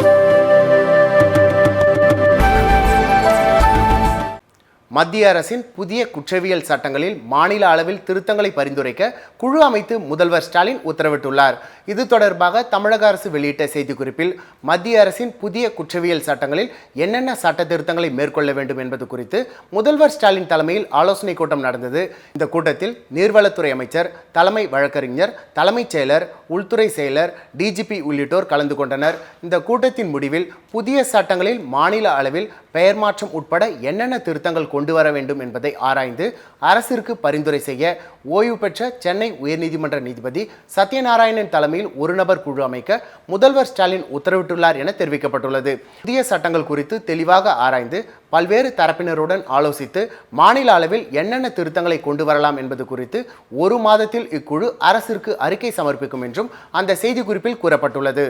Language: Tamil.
Thank you. மத்திய அரசின் புதிய குற்றவியல் சட்டங்களில் மாநில அளவில் திருத்தங்களை பரிந்துரைக்க குழு அமைத்து முதல்வர் ஸ்டாலின் உத்தரவிட்டுள்ளார். இது தொடர்பாக தமிழக அரசு வெளியிட்ட செய்திக்குறிப்பில் மத்திய அரசின் புதிய குற்றவியல் சட்டங்களில் என்னென்ன சட்ட திருத்தங்களை மேற்கொள்ள வேண்டும் என்பது குறித்து முதல்வர் ஸ்டாலின் தலைமையில் ஆலோசனை கூட்டம் நடந்தது. இந்த கூட்டத்தில் நீர்வளத்துறை அமைச்சர் தலைமை வழக்கறிஞர் தலைமைச் செயலர் உள்துறை செயலர் டிஜிபி உள்ளிட்டோர் கலந்து கொண்டனர். இந்த கூட்டத்தின் முடிவில் புதிய சட்டங்களில் மாநில அளவில் பெயர் மாற்றம் உட்பட என்னென்ன திருத்தங்கள் கொண்டு வர வேண்டும் என்பதை ஆராய்ந்து அரசிற்கு பரிந்துரை செய்ய ஓய்வு பெற்ற சென்னை உயர்நீதிமன்ற நீதிபதி சத்யநாராயணன் தலைமையில் ஒரு நபர் குழு அமைக்க முதல்வர் ஸ்டாலின் உத்தரவிட்டுள்ளார் என தெரிவிக்கப்பட்டுள்ளது. புதிய சட்டங்கள் குறித்து தெளிவாக ஆராய்ந்து பல்வேறு தரப்பினருடன் ஆலோசித்து மாநில அளவில் என்னென்ன திருத்தங்களை கொண்டு வரலாம் என்பது குறித்து ஒரு மாதத்தில் இக்குழு அரசிற்கு அறிக்கை சமர்ப்பிக்கும் என்றும் அந்த செய்திக்குறிப்பில் கூறப்பட்டுள்ளது.